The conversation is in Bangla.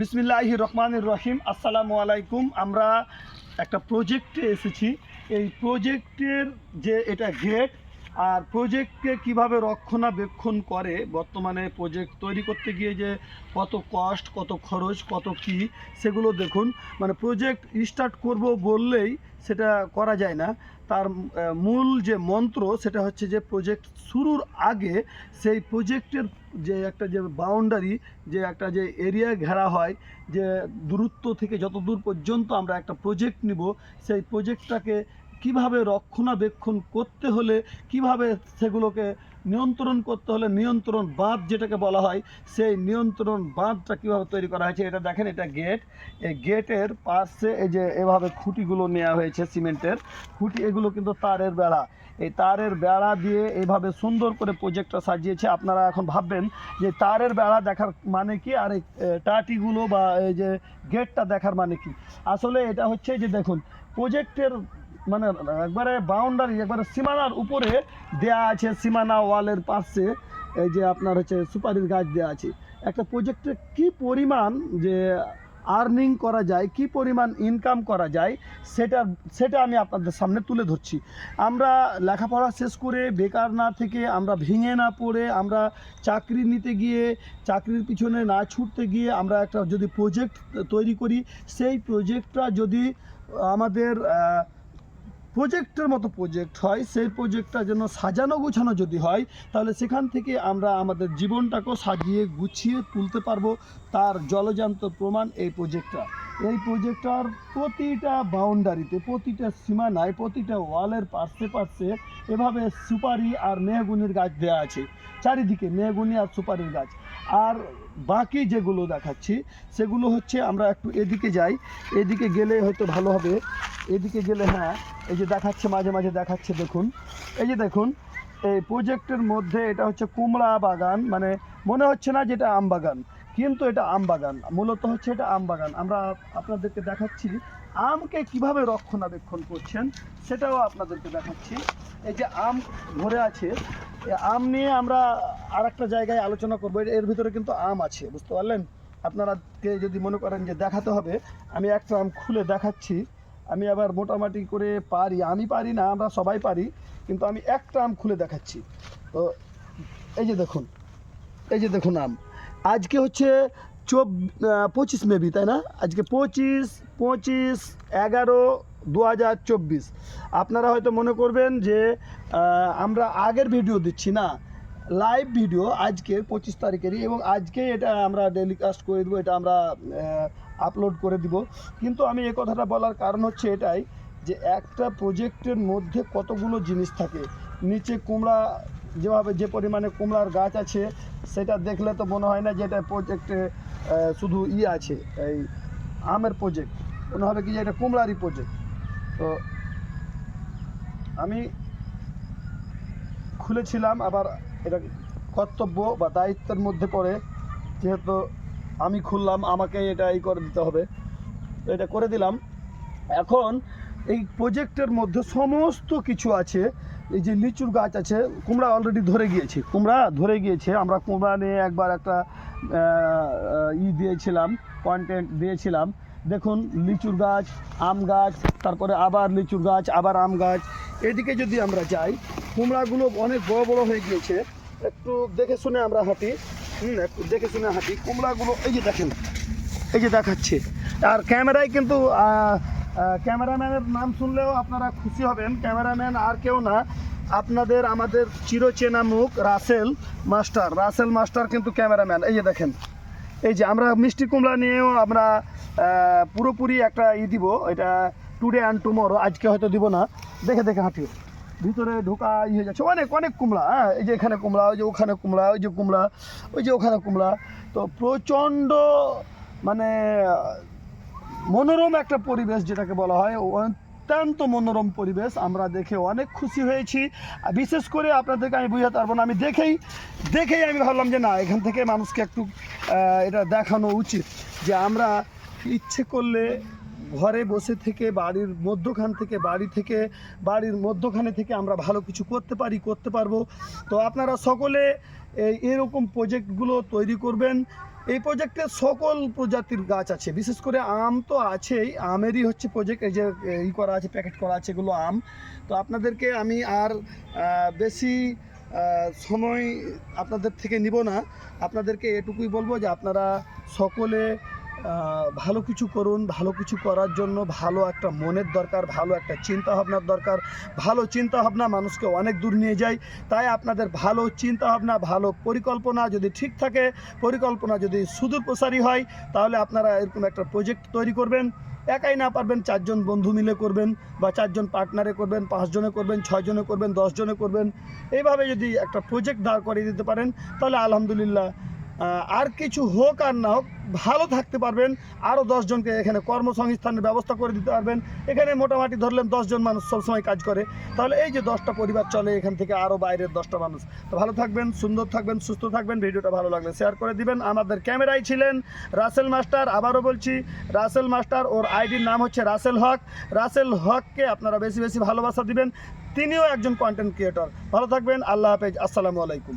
বিসমিল্লাহ রহমান রহিম। আসসালামু আলাইকুম। আমরা একটা প্রজেক্টে এসেছি। এই প্রজেক্টের যে এটা গেট আর প্রজেক্টকে কীভাবে রক্ষণাবেক্ষণ করে বর্তমানে প্রজেক্ট তৈরি করতে গিয়ে যে কত কষ্ট কত খরচ, কত কি, সেগুলো দেখুন। মানে প্রজেক্ট স্টার্ট করব বললেই সেটা করা যায় না। তার মূল যে মন্ত্র সেটা হচ্ছে যে প্রজেক্ট শুরুর আগে সেই প্রজেক্টের যে একটা যে বাউন্ডারি যে একটা যে এরিয়া ঘেরা হয়, যে দূরত্ব থেকে যত দূর পর্যন্ত আমরা একটা প্রজেক্ট নিব, সেই প্রজেক্টটাকে কীভাবে রক্ষণাবেক্ষণ করতে হলে, কীভাবে সেগুলোকে নিয়ন্ত্রণ করতে হলে নিয়ন্ত্রণ বাঁধ যেটাকে বলা হয়, সেই নিয়ন্ত্রণ বাঁধটা কীভাবে তৈরি করা হয়েছে এটা দেখেন, এটা গেট। এই গেটের পাশে এই যে এভাবে খুঁটিগুলো নেওয়া হয়েছে সিমেন্টের, খুঁটি এগুলো কিন্তু তারের বেড়া। এই তারের বেড়া দিয়ে এইভাবে সুন্দর করে প্রজেক্টটা সাজিয়েছে। আপনারা এখন ভাববেন যে তারের বেড়া দেখার মানে কি? আর এই টাটিগুলো বা এই যে গেটটা দেখার মানে কি? আসলে এটা হচ্ছে যে দেখুন প্রজেক্টের মানে একবারে বাউন্ডারি একবারে সীমানার উপরে দেয়া আছে, সীমানা ওয়ালের পাশে, এই যে আপনার হচ্ছে সুপারির গাছ দেওয়া আছে। একটা প্রজেক্টে কি পরিমাণ যে আর্নিং করা যায়, কি পরিমাণ ইনকাম করা যায় সেটা সেটা আমি আপনাদের সামনে তুলে ধরছি। আমরা লেখাপড়া শেষ করে বেকার না থেকে আমরা ভেঙে না পড়ে, আমরা চাকরি নিতে গিয়ে, চাকরির পিছনে না ছুটতে গিয়ে আমরা একটা যদি প্রজেক্ট তৈরি করি, সেই প্রজেক্টটা যদি আমাদের প্রজেক্টের মতো প্রজেক্ট হয়, সেই প্রজেক্টটা যেন সাজানো গুছানো যদি হয়, তাহলে সেখান থেকে আমরা আমাদের জীবনটাকেও সাজিয়ে গুছিয়ে তুলতে পারব। তার জলজান্ত প্রমাণ এই প্রজেক্টটা। এই প্রজেক্টটার প্রতিটা বাউন্ডারিতে প্রতিটা সীমানায়, প্রতিটা ওয়ালের পাশে পাশে এভাবে সুপারি আর মেহগুনির গাছ দেওয়া আছে। চারিদিকে মেহগুনি আর সুপারির গাছ। আর বাকি যেগুলো দেখাচ্ছি, সেগুলো হচ্ছে আমরা একটু এদিকে যাই। এদিকে গেলে হয়তো ভালো হবে। এদিকে গেলে হ্যাঁ এই যে দেখাচ্ছে, মাঝে মাঝে দেখাচ্ছে, দেখুন। এই যে দেখুন, এই প্রজেক্টের মধ্যে এটা হচ্ছে কুমড়া বাগান মানে মনে হচ্ছে না যেটা আম বাগান। কিন্তু এটা আম বাগান। মূলত হচ্ছে এটা আম বাগান। আমরা আপনাদেরকে দেখাচ্ছি আমকে কীভাবে রক্ষণাবেক্ষণ করছেন, সেটাও আপনাদেরকে দেখাচ্ছি। এই যে আম ধরে আছে আম নিয়ে আমরা আর একটা জায়গায় আলোচনা করব। এর- ভিতরে কিন্তু আম আছে, বুঝতে পারলেন? আপনারা যদি মনে করেন যে দেখাতে হবে, আমি একটা আম খুলে দেখাচ্ছি। আমি আবার মোটামুটি করে পারি। আমি পারি না, আমরা সবাই পারি, কিন্তু আমি একটা আম খুলে দেখাচ্ছি। তো এই যে দেখুন, এই যে দেখুন আম। আজকে হচ্ছে চব পঁচিশ মেবি তাই না? আজকে পঁচিশ পঁচিশ, এগারো দু হাজার চব্বিশ। আপনারা হয়তো মনে করবেন যে আমরা আগের ভিডিও দিচ্ছি না। লাইভ ভিডিও আজকের পঁচিশ তারিখেরই এবং আজকেই এটা আমরা টেলিকাস্ট করে দেবো, এটা আমরা আপলোড করে দিব। কিন্তু আমি এই কথাটা বলার কারণ হচ্ছে এটাই যে, একটা প্রজেক্টের মধ্যে কতগুলো জিনিস থাকে? নিচে কুমড়া, যেভাবে যে পরিমাণে কুমড়ার গাছ আছে সেটা দেখলে তো মনে হয় না যে এটা প্রজেক্টে শুধু ই আছে, এই আমের প্রজেক্ট মনে হবে কি যে এটা কুমড়ারই প্রজেক্ট তো আমি খুলেছিলাম আবার এটা কর্তব্য বা দায়িত্বের মধ্যে পড়ে, যেহেতু আমি খুললাম, আমাকে এটা এই করে দিতে হবে। তো এটা করে দিলাম। এখন এই প্রজেক্টের মধ্যে সমস্ত কিছু আছে। এই যে লিচুর গাছ আছে, কুমড়া অলরেডি ধরে গিয়েছে। কুমড়া ধরে গিয়েছে, আমরা কুমড়া নিয়ে একবার একটা ই দিয়েছিলাম কন্টেন্ট দিয়েছিলাম। দেখুন, লিচুর গাছ, আম গাছ, তারপরে আবার লিচুর গাছ, আবার আম গাছ। এদিকে যদি আমরা যাই, কুমড়াগুলো অনেক বড় বড় হয়ে গিয়েছে। একটু দেখে শুনে আমরা হাঁটি। হুম, একটু দেখে শুনে হাঁটি। কুমড়াগুলো এই যে দেখেন, এই যে দেখাচ্ছে। আর ক্যামেরায় কিন্তু ক্যামেরাম্যানের নাম শুনলেও আপনারা খুশি হবেন। ক্যামেরাম্যান আর কেউ না। আপনাদের আমাদের চিরচেনা মুখ রাসেল মাস্টার। রাসেল মাস্টার কিন্তু ক্যামেরাম্যান। এই যে দেখেন। এই যে আমরা মিষ্টি কুমড়া নিয়েও আমরা পুরোপুরি একটা ই দিব। এটা টুডে অ্যান্ড টুমোরো আজকে হয়তো দিব না। দেখে দেখে হাঁটিও ভিতরে ঢোকা ই হয়ে যাচ্ছে। অনেক অনেক কুমড়া। হ্যাঁ এই যে এখানে কুমড়া, ওই যে ওখানে কুমড়া, ওই যে কুমড়া, ওই যে ওখানে কুমড়া। তো প্রচণ্ড মানে মনোরম একটা পরিবেশ যেটাকে বলা হয়, অত্যন্ত মনোরম পরিবেশ। আমরা দেখে অনেক খুশি হয়েছি। বিশেষ করে আপনাদেরকে আমি বুঝাতে পারব না, আমি দেখেই দেখেই আমি ভাবলাম যে না, এখান থেকে মানুষকে একটু এটা দেখানো উচিত যে আমরা ইচ্ছে করলে ঘরে বসে থেকে, বাড়ির মধ্যখান থেকে, বাড়ি থেকে, বাড়ির মধ্যখানে থেকে আমরা ভালো কিছু করতে পারি, করতে পারব। তো আপনারা সকলে এই এরকম প্রজেক্টগুলো তৈরি করবেন। এই প্রজেক্টে সকল প্রজাতির গাছ আছে। বিশেষ করে আম তো আছেই। আমেরই হচ্ছে প্রজেক্ট এই যে ই করা আছে প্যাকেট করা আছে, এগুলো আম। তো আপনাদেরকে আমি আর বেশি সময় আপনাদের থেকে নিব না। আপনাদেরকে এটুকুই বলব যে আপনারা সকলে ভালো কিছু করুন, ভালো কিছু করার জন্য ভালো একটা মনের দরকার, ভালো একটা চিন্তা ভাবনার দরকার। ভালো চিন্তা ভাবনা মানুষকে অনেক দূর নিয়ে যায়। তাই আপনাদের ভালো চিন্তা ভাবনা ভালো পরিকল্পনা যদি ঠিক থাকে, পরিকল্পনা যদি সুদূর প্রসারী হয়, তাহলে আপনারা এরকম একটা প্রজেক্ট তৈরি করবেন। একাই না পারবেন চারজন বন্ধু মিলে করবেন বা চারজন পার্টনারে করবেন, পাঁচজনে করবেন, ছয়জনে করবেন, দশজনে করবেন। এইভাবে যদি একটা প্রজেক্ট দাঁড় করিয়ে দিতে পারেন, তাহলে আলহামদুলিল্লাহ আর কিছু হোক আর না হোক, ভালো থাকতে পারবেন। আরও দশজনকে এখানে কর্মসংস্থানের ব্যবস্থা করে দিতে পারবেন। এখানে মোটামুটি ধরলেন দশজন মানুষ সবসময় কাজ করে। তাহলে এই যে দশটা পরিবার চলে, এখান থেকে আরও বাইরের দশটা মানুষ। তো ভালো থাকবেন, সুন্দর থাকবেন, সুস্থ থাকবেন। ভিডিওটা ভালো লাগলে শেয়ার করে দিবেন। আমাদের ক্যামেরায় ছিলেন রাসেল মাস্টার। আবারও বলছি, রাসেল মাস্টার, ওর আইডির নাম হচ্ছে রাসেল হক। রাসেল হককে আপনারা বেশি বেশি ভালোবাসা দিবেন। তিনিও একজন কন্টেন্ট ক্রিয়েটর ভালো থাকবেন, আল্লাহ হাফেজ। আসসালামু আলাইকুম।